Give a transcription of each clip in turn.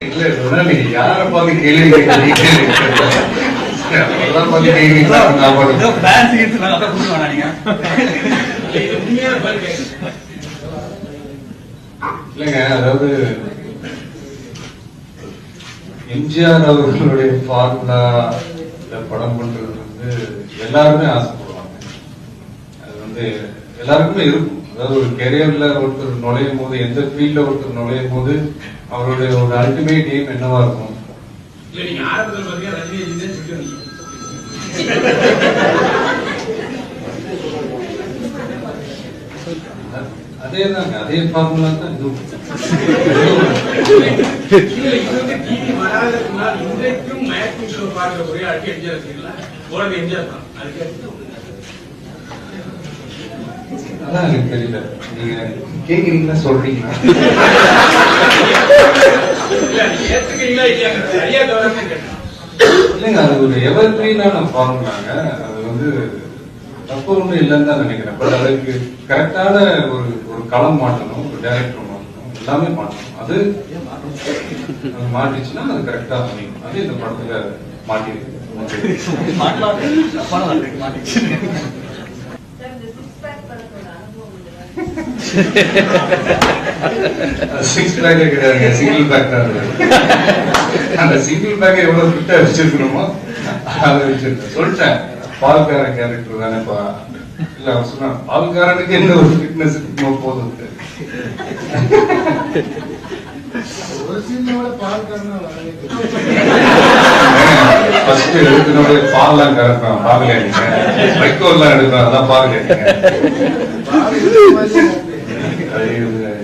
இல்ல சொன்னா நீங்க யார பார்த்து கேள்வி. இல்லைங்க அதாவது எம்ஜிஆர் அவர்களுடைய ஃபார்முலா படம் பண்றது வந்து எல்லாருமே ஆசைப்படுவாங்க வந்து எல்லாருக்குமே இருக்கும். அதாவது ஒரு கெரியர்ல ஒருத்தர் நுழையும் போது எந்த ஃபீல்ட்ல ஒருத்தர் நுழையும் போது அவருடைய ஒரு அல்டிமேட் எய்ம் என்னவா இருக்கும்? அதே தாங்க அதே ஃபார்முலா தான் இதுவும். இது இன்றைக்கும் மயக்கம் ஒரே அடி எம்ஜிஆர் இருக்கீங்களா உலக எம்ஜிஆர் தான். அதுக்கு அடுத்து அதான் எனக்கு தெரியல. நீங்க கேக்குறீங்களா சொல்றீங்களா? இல்லைங்க அது ஒரு எவர் கிரீனான ஃபார்முலாங்க அது வந்து தப்பு ஒன்றும் இல்லைன்னு தான் நினைக்கிறேன். பட் அதுக்கு கரெக்டான ஒரு ஒரு களம் மாட்டணும் ஒரு டைரக்டர் மாட்டணும் எல்லாமே மாட்டணும் அது அது மாட்டிச்சுன்னா அது கரெக்டா அமையும். அது இந்த படத்துல மாட்டிருக்கு. மாட்டலாம். சிக்ஸ் பேக்கே கிடையாதுங்க சிங்கிள் பேக் தான் அந்த சிங்கிள் பேக்கை எவ்வளவு ஃபிட்டா வச்சிருக்கணுமோ அதை வச்சிருக்கேன். சொல்லிட்டேன். பால்கார கேரக்டர் தானேப்பா. இல்ல அவன் சொன்னா பால்காரனுக்கு என்ன ஒரு ஃபிட்னஸ் இருக்குமோ போதும். ஒரு சீனோட பால் வரவே ஃபர்ஸ்ட் எடுக்கணும் பால்லாம் கறப்பான் பாக்கலையா நீங்க வைக்கோல்லாம் எடுப்பேன் அதான் பாக்கலையா நீங்க அது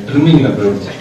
ட்ரிம்மிங்ல போயிடுச்சு